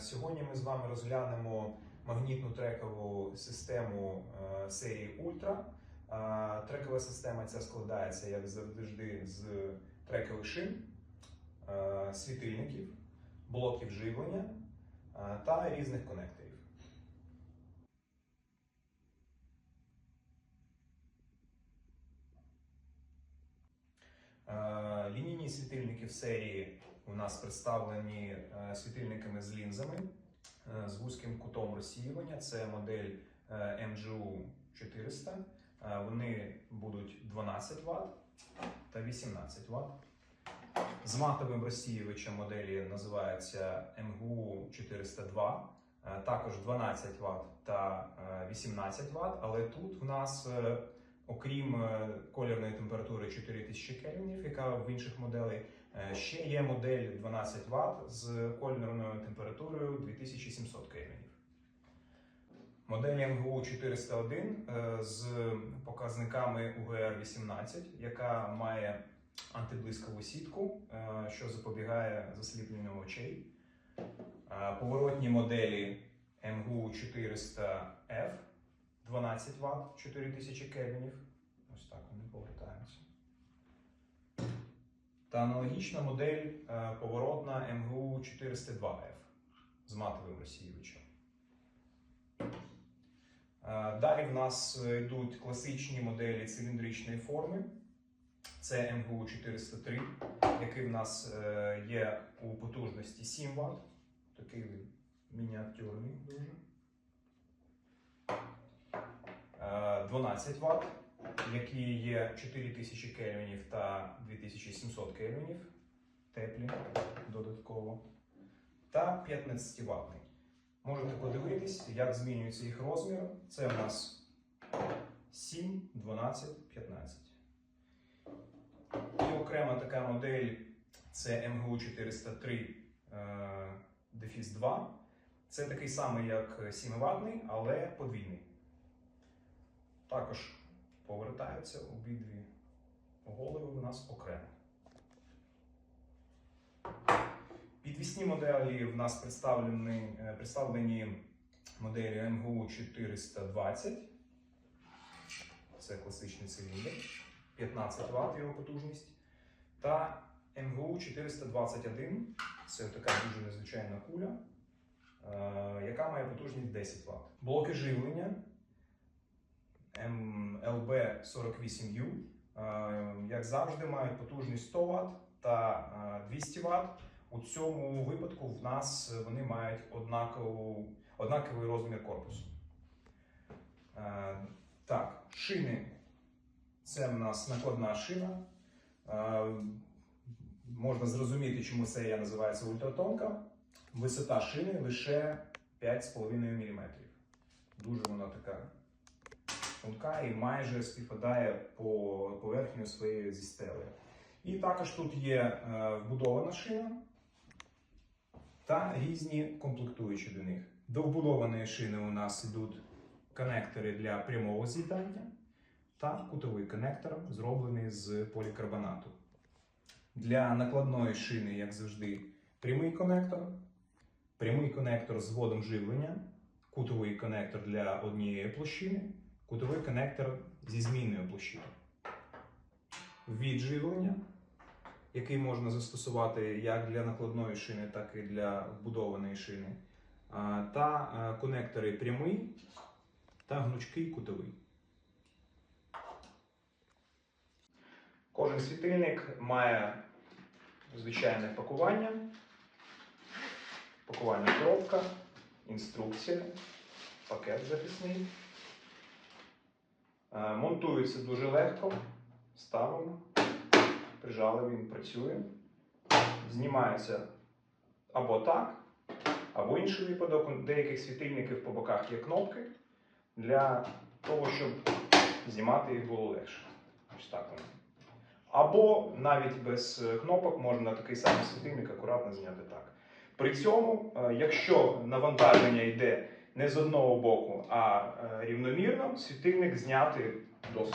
Сьогодні ми з вами розглянемо магнітну трекову систему е, серії Ultra. Е, Трекова система ця складається, як завжди, з трекових шин, е, світильників, блоків живлення та різних конекторів. Лінійні світильники в серії у нас представлені е, світильниками з лінзами е, з вузьким кутом розсіювання. Це модель MGU 400. Е, Вони будуть 12 Вт та 18 Вт. З матовим розсіювачем моделі називається MGU 402. Е, Також 12 Вт та е, 18 Вт, але тут в нас Окрім колірної температури 4000 кельвінів, яка в інших моделей, е, ще є модель 12 Вт з колірною температурою 2700 кельвінів. Модель МГУ 401 е, з показниками UGR-18, яка має антиблискову сітку, е, що запобігає засліпленню очей. Е, Поворотні моделі МГУ 400F 12 Вт 4000 кельвінів. Ось так вони повертаються. Та аналогічна модель е, поворотна МГУ 402F з матовим розсіювачем. Е, Далі в нас е, йдуть класичні моделі циліндричної форми. Це МГУ 403, який в нас є у потужності 7 Вт. Такий він мініатюрний дуже. Е, 12 Вт, які є 4000 кельвінів та 2700 кельвінів, теплі додатково, та 15 ватний. Можете подивитись, як змінюється їх розмір. Це у нас 7, 12, 15. І окрема така модель це МГУ 403 е, дефіс 2. Це такий самий, як 7 ватний, але подвійний. Також повертаються обидві голови у нас окремо. Підвісні моделі в нас представлені, е, представлені моделі МГУ 420. Це класичний циліндр, 15 Вт його потужність. Та МГУ 421 це така дуже незвичайна куля, е, яка має потужність 10 Вт. Блоки живлення MLB48U, е, як завжди, мають потужність 100 Вт та е, 200 Вт. У цьому випадку в нас вони мають однакову, однаковий розмір корпусу. Е, Так, шини. Це в нас накладна шина. Е, Можна зрозуміти, чому серія називається ультратонка. Висота шини лише 5,5 мм. Дуже вона така тонка і майже співпадає по поверхню своєю зі стелею. І також тут є е, вбудована шина та різні комплектуючі до них. До вбудованої шини у нас йдуть конектори для прямого з'єднання та кутовий конектор, зроблений з полікарбонату. Для накладної шини, як завжди, прямий конектор, прямий конектор з вводом живлення, кутовий конектор для однієї площини, кутовий конектор зі змінною площиною. Від живлення, який можна застосувати як для накладної шини, так і для вбудованої шини, та конектори прямий та гнучкий кутовий. Кожен світильник має звичайне пакування, пакувальна коробка, інструкція, пакет записний. Е, Монтується дуже легко. Ставимо, прижали, він працює. Знімається або так, або інший випадок. У деяких світильників по боках є кнопки для того, щоб знімати їх було легше. Ось так воно. Або навіть без е, кнопок можна такий самий світильник акуратно зняти так. При цьому, е, якщо навантаження йде не з одного боку, а е, рівномірно, світильник зняти досить.